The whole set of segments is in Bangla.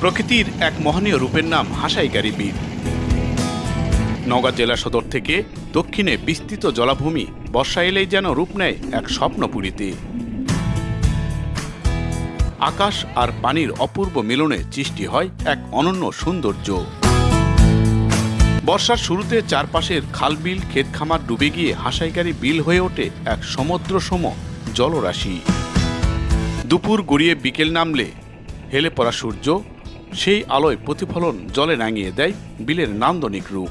প্রকৃতির এক মহনীয় রূপের নাম হাসাইকারী বীর নওগাঁ জেলা সদর থেকে দক্ষিণে বিস্তৃত জলাভূমি বর্ষা এলেই যেন রূপ নেয় এক স্বপ্নপুরীতে। আকাশ আর পানির অপূর্ব মিলনে সৃষ্টি হয় এক অনন্য সৌন্দর্য। বর্ষার শুরুতে চারপাশের খালবিল, ক্ষেতখামার ডুবে গিয়ে হাসাইকারী বিল হয়ে ওঠে এক সমুদ্র সম জলরাশি। দুপুর গড়িয়ে বিকেল নামলে হেলে পড়া সূর্য সেই আলোয় প্রতিফলন জলে রাঙিয়ে দেয় বিলের নান্দনিক রূপ।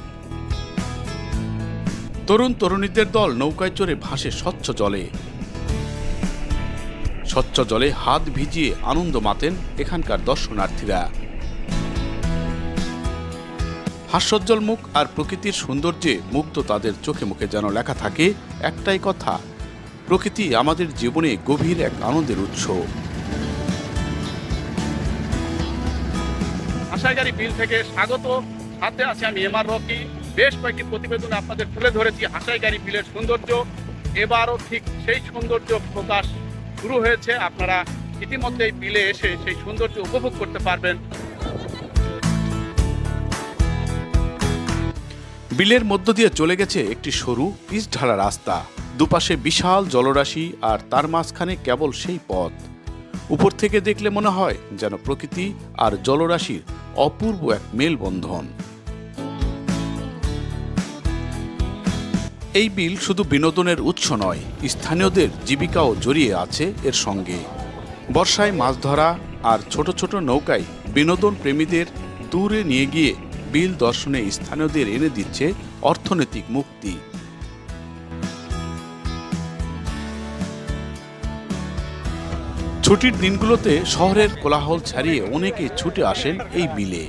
তরুণ তরুণীদের দল নৌকায় চড়ে ভাসে স্বচ্ছ জলে। স্বচ্ছ জলে হাত ভিজিয়ে আনন্দ মাতেন এখানকার দর্শনার্থীরা। হাস্যোজ্জ্বল মুখ আর প্রকৃতির সৌন্দর্যে মুগ্ধ তাদের চোখে মুখে যেন লেখা থাকে, একটাই কথা, প্রকৃতি আমাদের জীবনে গভীর এক আনন্দের উৎস। আশাগাড়ি বিল থেকে স্বাগত। সাথে আছে আমি এমআর রকি। বেশ কয়েকটি প্রতিবেদনে আপনাদের তুলে ধরেছি হাসাইগাড়ি বিলের সৌন্দর্য। এবারও ঠিক সেই সৌন্দর্য প্রকাশ শুরু হয়েছে। আপনারা ইতিমধ্যে বিলে এসে সেই সৌন্দর্য উপভোগ করতে পারবেন। বিলের মধ্য দিয়ে চলে গেছে একটি সরু, পিচ ঢালা রাস্তা। দুপাশে বিশাল জলরাশি আর তার মাঝখানে কেবল সেই পথ। উপর থেকে দেখলে মনে হয় যেন প্রকৃতি আর জলরাশির অপূর্ব এক মেলবন্ধন। এই বিল শুধু বিনোদনের উৎস নয়, স্থানীয়দের জীবিকাও জড়িয়ে আছে এর সঙ্গে। বর্ষায় মাছ ধরা আর ছোট ছোট নৌকায় বিনোদন প্রেমীদের দূরে নিয়ে গিয়ে বিল দর্শনে স্থানীয়দের এনে দিচ্ছে অর্থনৈতিক মুক্তি। ছুটির দিনগুলোতে শহরের কোলাহল ছাড়িয়ে অনেকে ছুটে আসেন এই বিলে।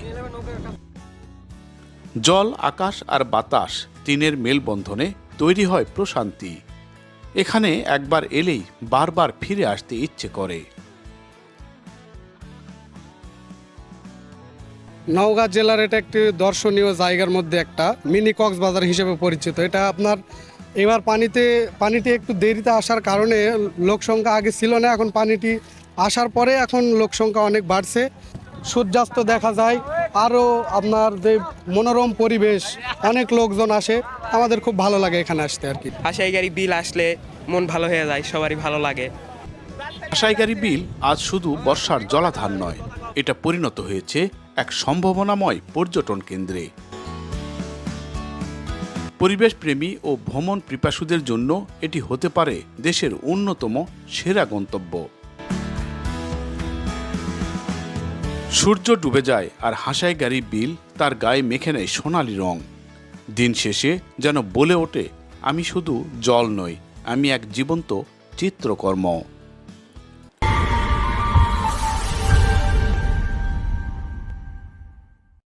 জল, আকাশ আর বাতাস তিনের মেলবন্ধনে তৈরি হয় প্রশান্তি। এখানে একবার এলেই বারবার ফিরে আসতে ইচ্ছে করে। নওগাঁ জেলার এটা একটি দর্শনীয় জায়গার মধ্যে একটা, মিনি কক্সবাজার হিসেবে পরিচিত। এটা আপনার এবার পানিতে পানিটি একটু দেরিতে আসার কারণে লোক সংখ্যা আগে ছিল না এখন পানিটি আসার পরে এখন লোক সংখ্যা অনেক বাড়ছে। সূর্যাস্ত দেখা যায় আরও আপনার যে মনোরম পরিবেশ অনেক লোকজন আসে আমাদের খুব ভালো লাগে এখানে আসতে আর কি। আশাই গাড়ি বিল আসলে মন ভালো হয়ে যায় সবারই ভালো লাগে। আশাইকারী বিল আজ শুধু বর্ষার জলাধার নয় এটা পরিণত হয়েছে এক সম্ভাবনাময় পর্যটন কেন্দ্রে। পরিবেশ প্রেমী ও ভ্রমণ পিপাসুদের জন্য এটি হতে পারে দেশের অন্যতম সেরা গন্তব্য। সূর্য ডুবে যায় আর হাসাই গাড়ি বিল, তার গায়ে মেখে নেয় সোনালি রং। দিন শেষে যেন বলে ওঠে, আমি শুধু জল নই, আমি এক জীবন্ত চিত্রকর্ম।